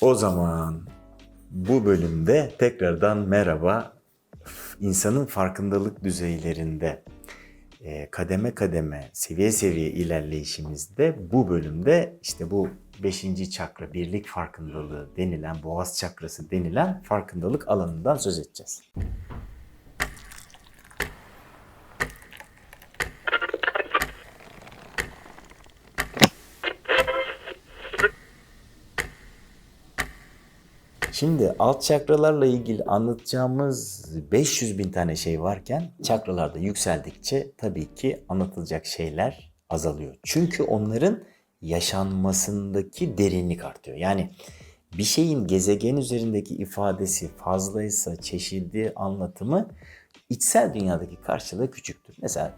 O zaman bu bölümde tekrardan merhaba. İnsanın farkındalık düzeylerinde e, kademe kademe, seviye seviye ilerleyişimizde bu bölümde işte bu beşinci çakra, birlik farkındalığı denilen, boğaz çakrası denilen farkındalık alanından söz edeceğiz. Şimdi alt çakralarla ilgili anlatacağımız 500 bin tane şey varken çakralarda yükseldikçe tabii ki anlatılacak şeyler azalıyor. Çünkü onların yaşanmasındaki derinlik artıyor. Yani bir şeyin gezegen üzerindeki ifadesi fazlaysa çeşitli anlatımı içsel dünyadaki karşılığı küçüktür. Mesela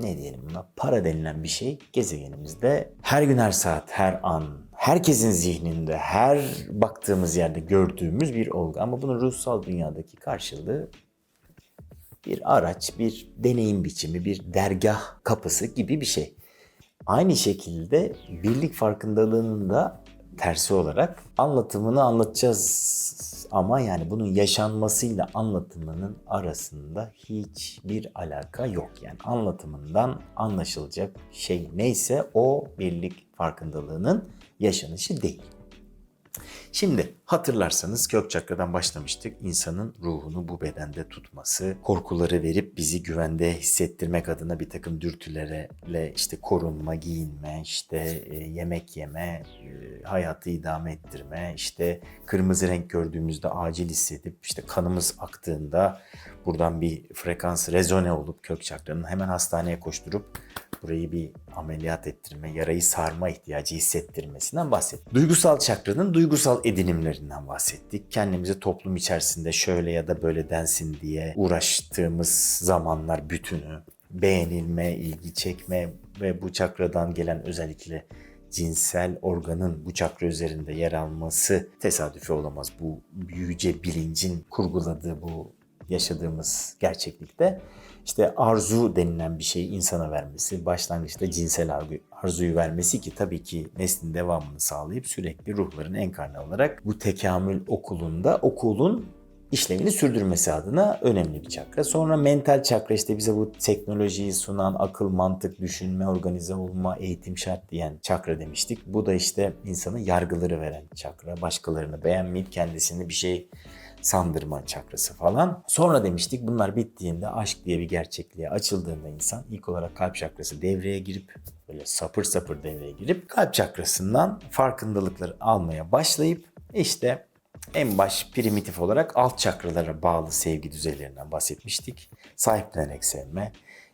ne diyelim buna para denilen bir şey gezegenimizde her gün her saat her an herkesin zihninde her baktığımız yerde gördüğümüz bir olgu ama bunun ruhsal dünyadaki karşılığı bir araç, bir deneyim biçimi, bir dergah kapısı gibi bir şey. Aynı şekilde birlik farkındalığının da tersi olarak anlatımını anlatacağız ama yani bunun yaşanmasıyla anlatımının arasında hiçbir alaka yok. Yani anlatımından anlaşılacak şey neyse o birlik farkındalığının yaşanışı değil. Şimdi hatırlarsanız kök çakradan başlamıştık. İnsanın ruhunu bu bedende tutması, korkuları verip bizi güvende hissettirmek adına bir takım dürtülere işte korunma, giyinme, işte e, yemek yeme, e, hayatı idame ettirme, işte kırmızı renk gördüğümüzde acil hissedip işte kanımız aktığında buradan bir frekans rezone olup kök çakranın hemen hastaneye koşturup burayı bir ameliyat ettirme, yarayı sarma ihtiyacı hissettirmesinden bahsettik. Duygusal çakranın duygusal edinimlerinden bahsettik. Kendimizi toplum içerisinde şöyle ya da böyle densin diye uğraştığımız zamanlar bütünü, beğenilme, ilgi çekme ve bu çakradan gelen özellikle cinsel organın bu çakra üzerinde yer alması tesadüfi olamaz. Bu yüce bilincin kurguladığı bu yaşadığımız gerçeklikte işte arzu denilen bir şeyi insana vermesi, başlangıçta cinsel arzu, arzuyu vermesi ki tabii ki neslin devamını sağlayıp sürekli ruhların enkarne olarak bu tekamül okulunda okulun işlevini sürdürmesi adına önemli bir çakra. Sonra mental çakra işte bize bu teknolojiyi sunan akıl, mantık, düşünme, organize olma, eğitim şart diyen çakra demiştik. Bu da işte insanın yargıları veren çakra. Başkalarını beğenmeyip kendisini bir şey sandırma çakrası falan. Sonra demiştik bunlar bittiğinde aşk diye bir gerçekliğe açıldığında insan ilk olarak kalp çakrası devreye girip böyle sapır sapır devreye girip kalp çakrasından farkındalıkları almaya başlayıp işte en baş primitif olarak alt çakralara bağlı sevgi düzeylerinden bahsetmiştik. Sahiplenerek sevme,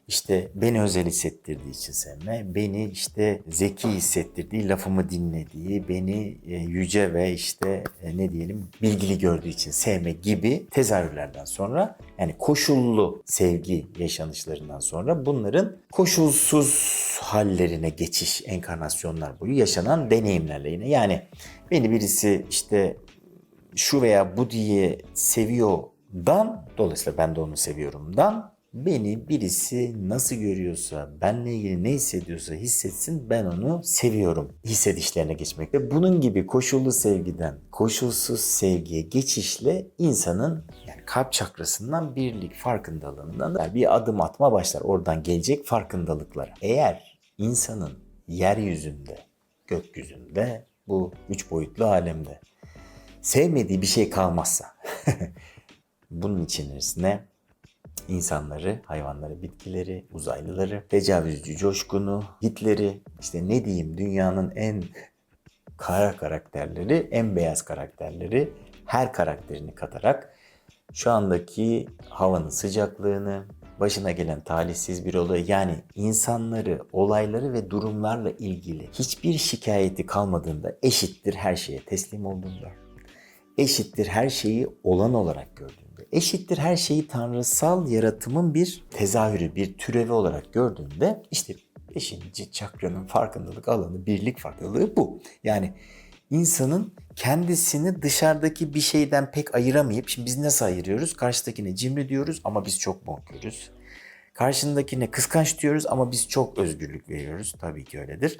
işte beni özel hissettirdiği için sevme, beni işte zeki hissettirdiği, lafımı dinlediği, beni e, yüce ve işte e, ne diyelim bilgili gördüğü için sevme gibi tezahürlerden sonra yani koşullu sevgi yaşanışlarından sonra bunların koşulsuz hallerine geçiş enkarnasyonlar boyu yaşanan deneyimlerle yine. Yani beni birisi işte şu veya bu diye seviyordan dolayısıyla ben de onu seviyorumdan beni birisi nasıl görüyorsa, benle ilgili ne hissediyorsa hissetsin ben onu seviyorum hissedişlerine geçmek. Ve bunun gibi koşullu sevgiden koşulsuz sevgiye geçişle insanın yani kalp çakrasından birlik farkındalığından bir adım atma başlar. Oradan gelecek farkındalıklara. Eğer insanın yeryüzünde, gökyüzünde, bu üç boyutlu alemde sevmediği bir şey kalmazsa bunun içerisine insanları, hayvanları, bitkileri, uzaylıları, tecavüzcü coşkunu, Hitler'i, işte ne diyeyim dünyanın en kara karakterleri, en beyaz karakterleri her karakterini katarak şu andaki havanın sıcaklığını, başına gelen talihsiz bir olay yani insanları, olayları ve durumlarla ilgili hiçbir şikayeti kalmadığında eşittir her şeye teslim olduğunda eşittir her şeyi olan olarak gördüğünde, eşittir her şeyi tanrısal yaratımın bir tezahürü, bir türevi olarak gördüğünde işte beşinci çakranın farkındalık alanı, birlik farkındalığı bu. Yani insanın kendisini dışarıdaki bir şeyden pek ayıramayıp, şimdi biz nasıl ayırıyoruz? Karşıdakine cimri diyoruz ama biz çok bonkörüz. Karşındakine kıskanç diyoruz ama biz çok özgürlük veriyoruz. Tabii ki öyledir.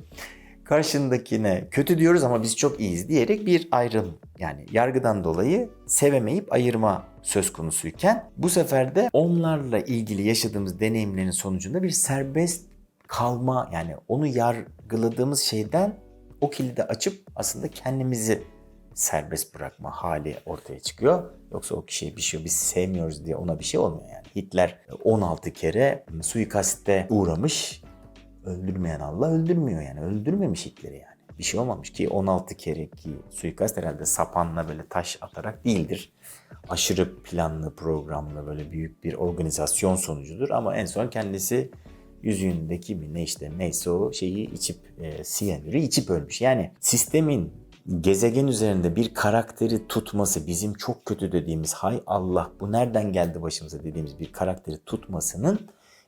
Karşındakine kötü diyoruz ama biz çok iyiyiz diyerek bir ayrım yani yargıdan dolayı sevemeyip ayırma söz konusuyken bu sefer de onlarla ilgili yaşadığımız deneyimlerin sonucunda bir serbest kalma yani onu yargıladığımız şeyden o kilidi açıp aslında kendimizi serbest bırakma hali ortaya çıkıyor. Yoksa o kişiye bir şey biz sevmiyoruz diye ona bir şey olmuyor yani. Hitler 16 kere suikaste uğramış. Öldürmeyen Allah öldürmüyor yani. Öldürmemiş Hitler'i yani. Bir şey olmamış ki 16 kere ki suikast herhalde sapanla böyle taş atarak değildir. Aşırı planlı, programlı böyle büyük bir organizasyon sonucudur ama en son kendisi yüzüğündeki mi ne işte neyse o şeyi içip e, siyanürü içip ölmüş. Yani sistemin gezegen üzerinde bir karakteri tutması bizim çok kötü dediğimiz hay Allah bu nereden geldi başımıza dediğimiz bir karakteri tutmasının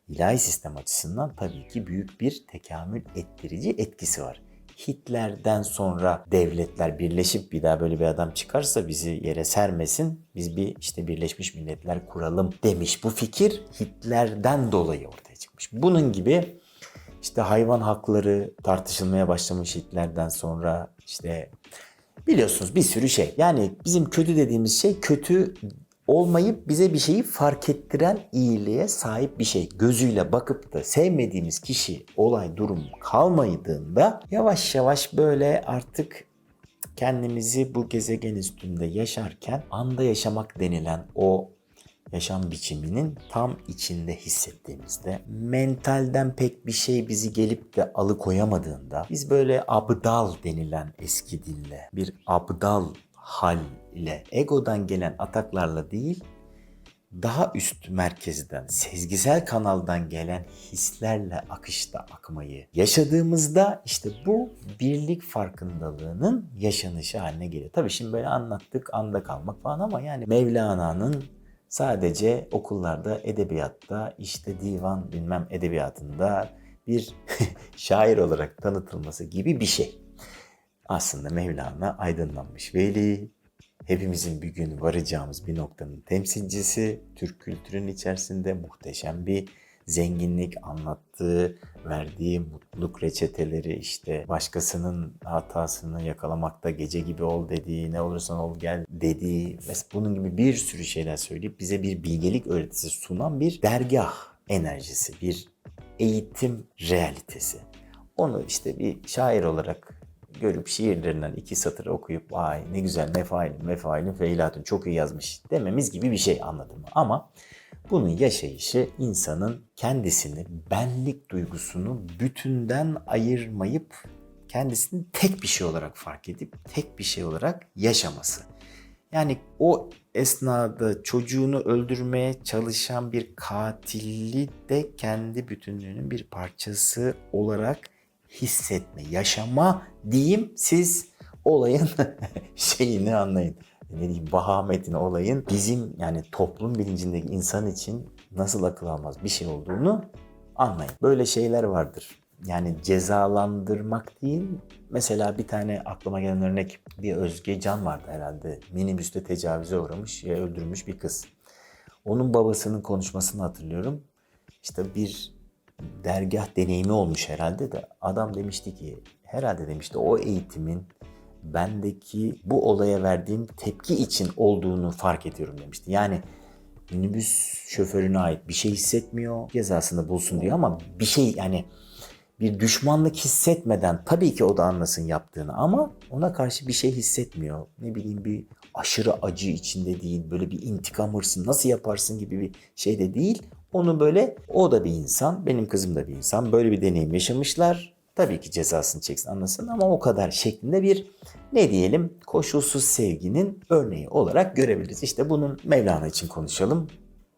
ilahi sistem açısından tabii ki büyük bir tekamül ettirici etkisi var. Hitler'den sonra devletler birleşip bir daha böyle bir adam çıkarsa bizi yere sermesin. Biz bir işte Birleşmiş Milletler kuralım demiş. Bu fikir Hitler'den dolayı ortaya çıkmış. Bunun gibi işte hayvan hakları tartışılmaya başlamış Hitler'den sonra işte biliyorsunuz bir sürü şey. Yani bizim kötü dediğimiz şey kötü olmayıp bize bir şeyi fark ettiren iyiliğe sahip bir şey. Gözüyle bakıp da sevmediğimiz kişi, olay, durum kalmadığında yavaş yavaş böyle artık kendimizi bu gezegen üstünde yaşarken anda yaşamak denilen o yaşam biçiminin tam içinde hissettiğimizde mentalden pek bir şey bizi gelip de alıkoyamadığında biz böyle abdal denilen eski dille bir abdal hal ile egodan gelen ataklarla değil daha üst merkezden, sezgisel kanaldan gelen hislerle akışta akmayı yaşadığımızda işte bu birlik farkındalığının yaşanışı haline geliyor. Tabii şimdi böyle anlattık anda kalmak falan ama yani Mevlana'nın sadece okullarda, edebiyatta, işte divan bilmem edebiyatında bir şair olarak tanıtılması gibi bir şey. Aslında Mevlana aydınlanmış veli, hepimizin bir gün varacağımız bir noktanın temsilcisi, Türk kültürünün içerisinde muhteşem bir zenginlik anlattığı, verdiği mutluluk reçeteleri işte başkasının hatasını yakalamakta gece gibi ol dediği, ne olursan ol gel dediği ve bunun gibi bir sürü şeyler söyleyip bize bir bilgelik öğretisi sunan bir dergah enerjisi, bir eğitim realitesi. Onu işte bir şair olarak görüp şiirlerinden iki satır okuyup ay ne güzel mefailin mefailin feilatun çok iyi yazmış dememiz gibi bir şey anladım. Ama bunun yaşayışı insanın kendisini, benlik duygusunu bütünden ayırmayıp kendisini tek bir şey olarak fark edip tek bir şey olarak yaşaması. Yani o esnada çocuğunu öldürmeye çalışan bir katili de kendi bütünlüğünün bir parçası olarak hissetme, yaşama diyeyim siz olayın şeyini anlayın. Ne diyeyim vahametini olayın bizim yani toplum bilincindeki insan için nasıl akıl almaz bir şey olduğunu anlayın. Böyle şeyler vardır. Yani cezalandırmak değil. Mesela bir tane aklıma gelen örnek bir Özge Can vardı herhalde. Minibüste tecavüze uğramış ve öldürmüş bir kız. Onun babasının konuşmasını hatırlıyorum. İşte bir dergah deneyimi olmuş herhalde de adam demişti ki herhalde demişti o eğitimin bendeki bu olaya verdiğim tepki için olduğunu fark ediyorum demişti. Yani minibüs şoförüne ait bir şey hissetmiyor. Cezasını bulsun diyor ama bir şey yani bir düşmanlık hissetmeden tabii ki o da anlasın yaptığını ama ona karşı bir şey hissetmiyor. Ne bileyim bir aşırı acı içinde değil, böyle bir intikam hırsı nasıl yaparsın gibi bir şey de değil. Onu böyle o da bir insan, benim kızım da bir insan. Böyle bir deneyim yaşamışlar. Tabii ki cezasını çeksin anlasın ama o kadar şeklinde bir ne diyelim koşulsuz sevginin örneği olarak görebiliriz. İşte bunun Mevlana için konuşalım.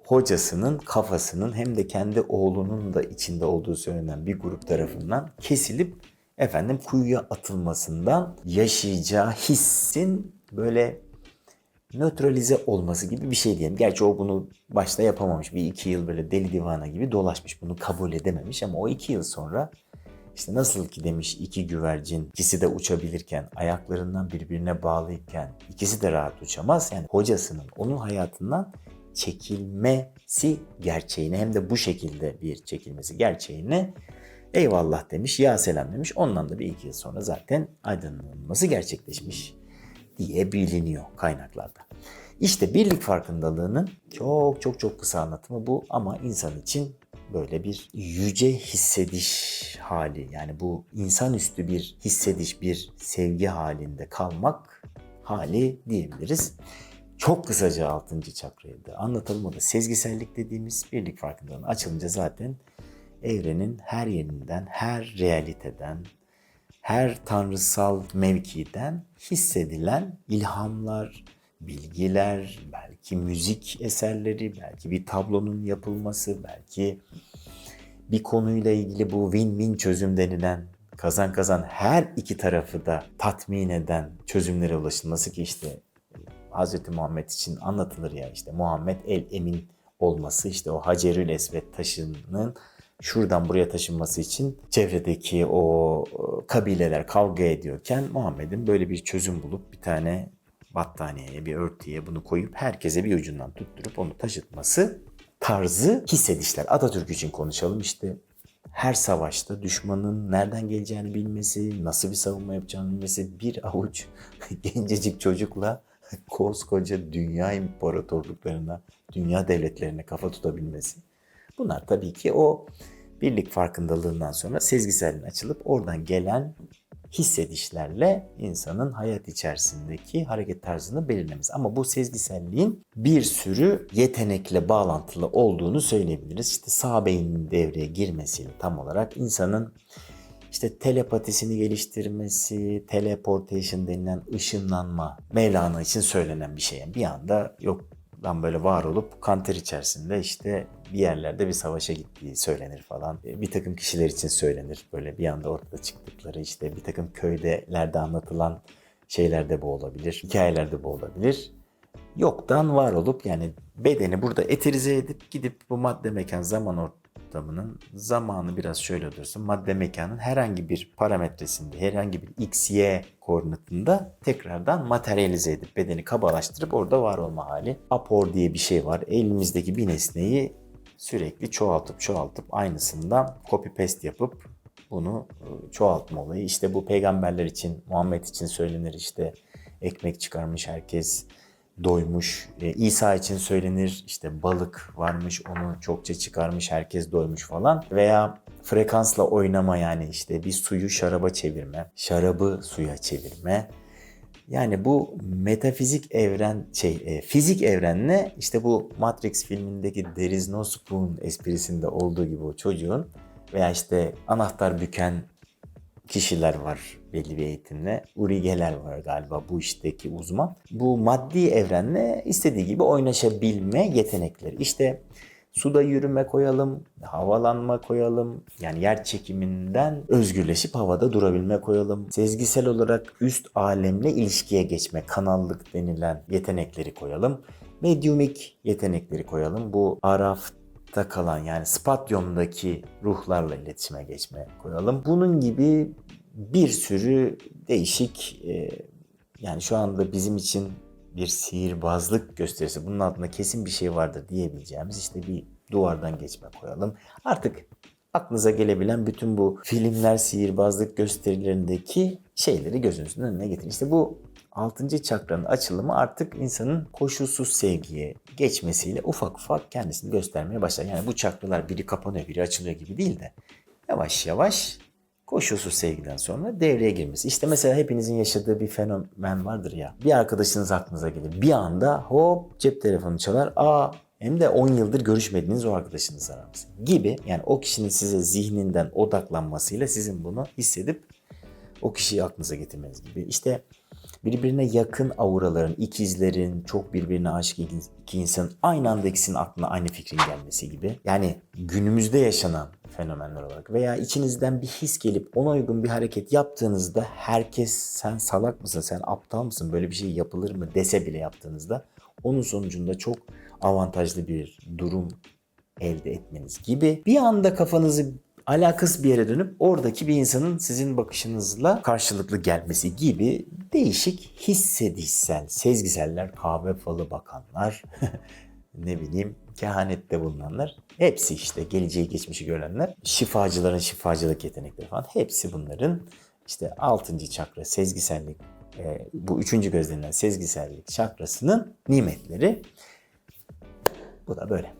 Hocasının kafasının hem de kendi oğlunun da içinde olduğu söylenen bir grup tarafından kesilip efendim kuyuya atılmasından yaşayacağı hissin böyle nötralize olması gibi bir şey diyelim. Gerçi o bunu başta yapamamış. Bir iki yıl böyle deli divana gibi dolaşmış. Bunu kabul edememiş ama o iki yıl sonra işte nasıl ki demiş iki güvercin ikisi de uçabilirken ayaklarından birbirine bağlıyken ikisi de rahat uçamaz. Yani hocasının onun hayatından çekilmesi gerçeğini hem de bu şekilde bir çekilmesi gerçeğini Eyvallah demiş, ya selam demiş. Ondan da bir iki yıl sonra zaten aydınlanması gerçekleşmiş diye biliniyor kaynaklarda. İşte birlik farkındalığının çok çok çok kısa anlatımı bu ama insan için böyle bir yüce hissediş hali yani bu insanüstü bir hissediş, bir sevgi halinde kalmak hali diyebiliriz. Çok kısaca 6. çakrayı da anlatalım. O da sezgisellik dediğimiz birlik farkındalığının açılınca zaten evrenin her yerinden, her realiteden, her tanrısal mevkiden hissedilen ilhamlar, bilgiler, belki müzik eserleri, belki bir tablonun yapılması, belki bir konuyla ilgili bu win-win çözüm denilen kazan kazan her iki tarafı da tatmin eden çözümlere ulaşılması ki işte Hz. Muhammed için anlatılır ya işte Muhammed el emin olması işte o Hacerül Esved taşının şuradan buraya taşınması için çevredeki o e, kabileler kavga ediyorken Muhammed'in böyle bir çözüm bulup bir tane battaniyeye bir örtüye bunu koyup herkese bir ucundan tutturup onu taşıtması tarzı hissedişler. Atatürk için konuşalım işte her savaşta düşmanın nereden geleceğini bilmesi, nasıl bir savunma yapacağını bilmesi bir avuç gencecik çocukla koskoca dünya imparatorluklarına, dünya devletlerine kafa tutabilmesi. Bunlar tabii ki o birlik farkındalığından sonra sezgiselliğin açılıp oradan gelen hissedişlerle insanın hayat içerisindeki hareket tarzını belirlemesi. Ama bu sezgiselliğin bir sürü yetenekle bağlantılı olduğunu söyleyebiliriz. İşte sağ beynin devreye girmesiyle tam olarak insanın işte telepatisini geliştirmesi, teleportation denilen ışınlanma Mevlana için söylenen bir şey. Bir anda yok lan böyle var olup kanter içerisinde işte bir yerlerde bir savaşa gittiği söylenir falan. E, Bir takım kişiler için söylenir. Böyle bir anda ortada çıktıkları işte bir takım köydelerde anlatılan şeyler de bu olabilir. Hikayeler de bu olabilir. Yoktan var olup yani bedeni burada eterize edip gidip bu madde mekan zaman ortamının zamanı biraz şöyle dursun. Madde mekanın herhangi bir parametresinde, herhangi bir x, y koordinatında tekrardan materyalize edip bedeni kabalaştırıp orada var olma hali. Apor diye bir şey var. Elimizdeki bir nesneyi sürekli çoğaltıp çoğaltıp aynısından copy paste yapıp bunu e, çoğaltma olayı. İşte bu peygamberler için, Muhammed için söylenir işte ekmek çıkarmış herkes doymuş. E, İsa için söylenir işte balık varmış onu çokça çıkarmış herkes doymuş falan. Veya frekansla oynama yani işte bir suyu şaraba çevirme, şarabı suya çevirme. Yani bu metafizik evren şey e, fizik evrenle işte bu Matrix filmindeki There is no spoon esprisinde olduğu gibi o çocuğun veya işte anahtar büken kişiler var belli bir eğitimle. Urigeler var galiba bu işteki uzman. Bu maddi evrenle istediği gibi oynaşabilme yetenekleri. İşte suda yürüme koyalım, havalanma koyalım. Yani yer çekiminden özgürleşip havada durabilme koyalım. Sezgisel olarak üst alemle ilişkiye geçme, kanallık denilen yetenekleri koyalım. Medyumik yetenekleri koyalım. Bu Araf'ta kalan yani spatyumdaki ruhlarla iletişime geçme koyalım. Bunun gibi bir sürü değişik e, yani şu anda bizim için bir sihirbazlık gösterisi bunun altında kesin bir şey vardır diyebileceğimiz işte bir duvardan geçme koyalım. Artık aklınıza gelebilen bütün bu filmler sihirbazlık gösterilerindeki şeyleri gözünüzün önüne getirin. İşte bu 6. çakranın açılımı artık insanın koşulsuz sevgiye geçmesiyle ufak ufak kendisini göstermeye başlar. Yani bu çakralar biri kapanıyor biri açılıyor gibi değil de yavaş yavaş koşulsuz sevgiden sonra devreye girmesi. İşte mesela hepinizin yaşadığı bir fenomen vardır ya. Bir arkadaşınız aklınıza gelir. Bir anda hop cep telefonu çalar. Aa hem de 10 yıldır görüşmediğiniz o arkadaşınız aramış. Gibi yani o kişinin size zihninden odaklanmasıyla sizin bunu hissedip o kişiyi aklınıza getirmeniz gibi. İşte birbirine yakın auraların, ikizlerin, çok birbirine aşık iki- insanın aynı anda ikisinin aklına aynı fikrin gelmesi gibi. Yani günümüzde yaşanan fenomenler olarak veya içinizden bir his gelip ona uygun bir hareket yaptığınızda herkes sen salak mısın, sen aptal mısın, böyle bir şey yapılır mı? dese bile yaptığınızda onun sonucunda çok avantajlı bir durum elde etmeniz gibi. Bir anda kafanızı alakasız bir yere dönüp oradaki bir insanın sizin bakışınızla karşılıklı gelmesi gibi değişik hissedişsel, sezgiseller, kahve falı bakanlar, ne bileyim kehanette bulunanlar hepsi işte geleceği geçmişi görenler şifacıların şifacılık yetenekleri falan hepsi bunların işte 6. çakra sezgisellik e, bu üçüncü göz denilen sezgisellik çakrasının nimetleri bu da böyle.